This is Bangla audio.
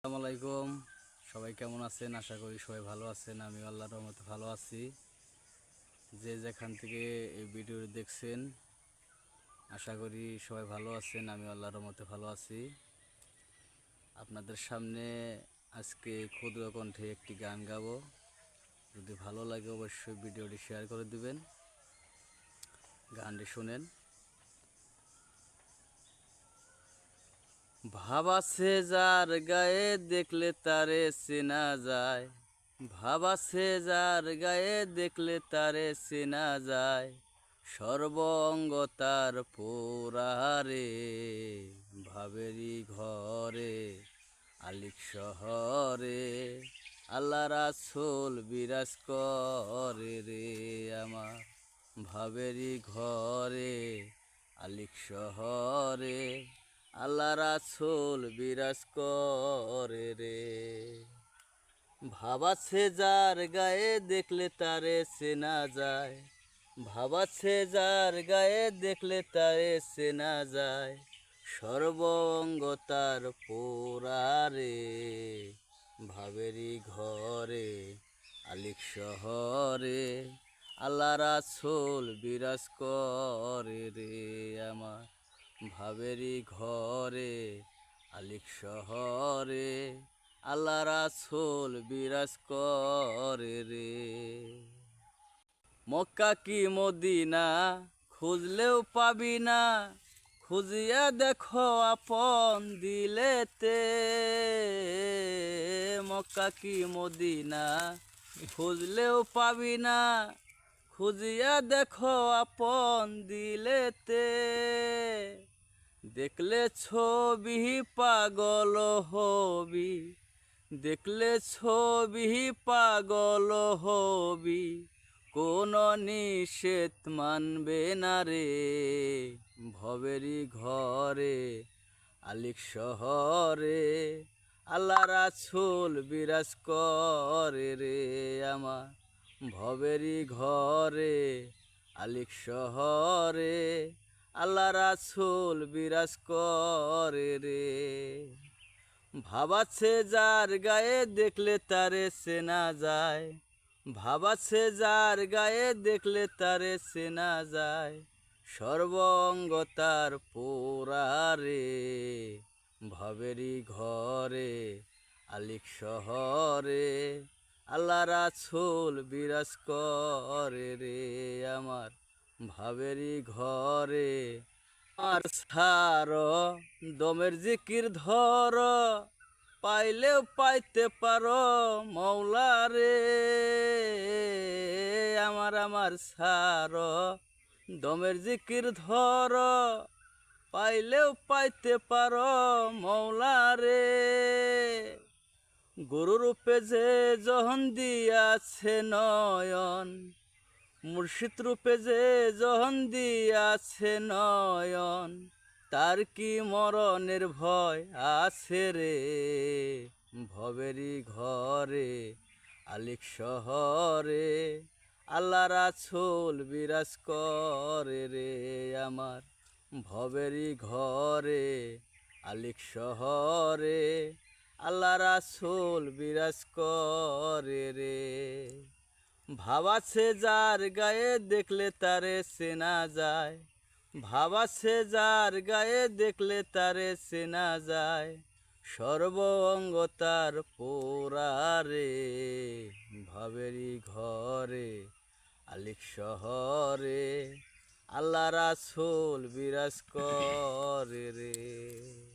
আসসালামু আলাইকুম। সবাই কেমন আছেন? আশা করি সবাই ভালো আছেন। আমি আল্লাহর রহমতে ভালো আছি। যে যেখান থেকে এই ভিডিও দেখছেন, আশা করি সবাই ভালো আছেন। আমি আল্লাহর রহমতে ভালো আছি। আপনাদের সামনে আজকে ক্ষুদ্র কণ্ঠে একটি গান গাবো। যদি ভালো লাগে, অবশ্যই ভিডিওটি শেয়ার করে দিবেন। গানটি শুনেন। ভাবাছে যার গায়ে দেখলে তারে চেনা যায়। ভাবাছে যার গায়ে দেখলে তারে চেনা যায়। সর্বঙ্গ তার পোড়ারে ভাবেরি ঘরে, আলিক শহরে। আল্লাহ রাসুল বিরাজ করে রে আমার ভাবেরি ঘরে, আলিক শহরে। আল্লাহ রাসুল বিরাজ করে রে। ভাবাছে যার গায়ে দেখলে তারে চেনা যায়। ভাবাছে যার গায়ে দেখলে তারে চেনা যায়। সর্বঙ্গ তার পোড়ারে ভাবেরি ঘরে, আলিক শহরে আল্লাহ রাসুল বিরাজ করে রে আমার। ভাবেরি ঘরে, আলিক শহরে, আল্লাহ রাসুল বিরাজ করে রে। মক্কা কি মদিনা খুঁজলেও পাবি না, খুঁজিয়া দেখো আপন দিলেতে। মক্কা কি মদিনা খুঁজলেও পাবি না খুঁজিয়া দেখো আপন দিলেতে। দেখলে ছবি পাগল হবি, দেখলে ছবি পাগল হবি, কোন নিষেধ মানবে না রে। ভবেরি ঘরে, আলিক শহরে আল্লাহ রাসুল বিরাজ করে রে আমার। ভবেরি ঘরে, আলিক শহরে, আল্লাহ রাসুল বিরাজ করে রে। ভাবাছে যার গায়ে দেখলে তারে চেনা যায় ভাবাছে যার গায়ে দেখলে তারে চেনা যায়, সর্বঙ্গ তার পোড়ারে ভবেরি ঘরে, আলিক শহরে আল্লাহ রাসুল বিরাজ করে রে আমার ভাবেরি ঘরে। আর সার, দমের জিকির ধর, পাইলেও পাইতে পারো মৌলা রে। আমার আমার সার, দমের জিকির ধর, পাইলেও পাইতে পারো মৌলা রে। গরু রূপে যে জহন দিয়াছে নয়ন মুর্শিদ রূপে যে জহন দিয়াছে নয়ন, তার কি মরণের ভয় আছে রে? ভবেরি ঘরে, আলিক শহরে আল্লাহ রাছুল বিরাজ করে রে আমার। ভবেরি ঘরে, আলিক শহরে আল্লাহ রাসুল বিরাজ করে রে। ভাবাছে যার গায়ে দেখলে তারে চেনা যায়। ভাবাছে যার গায়ে দেখলে তারে চেনা যায়। সর্বঙ্গ তার পোড়ারে ভাবেরি ঘরে, আলিক শহরে আল্লাহ রাসুল বিরাজ করে রে।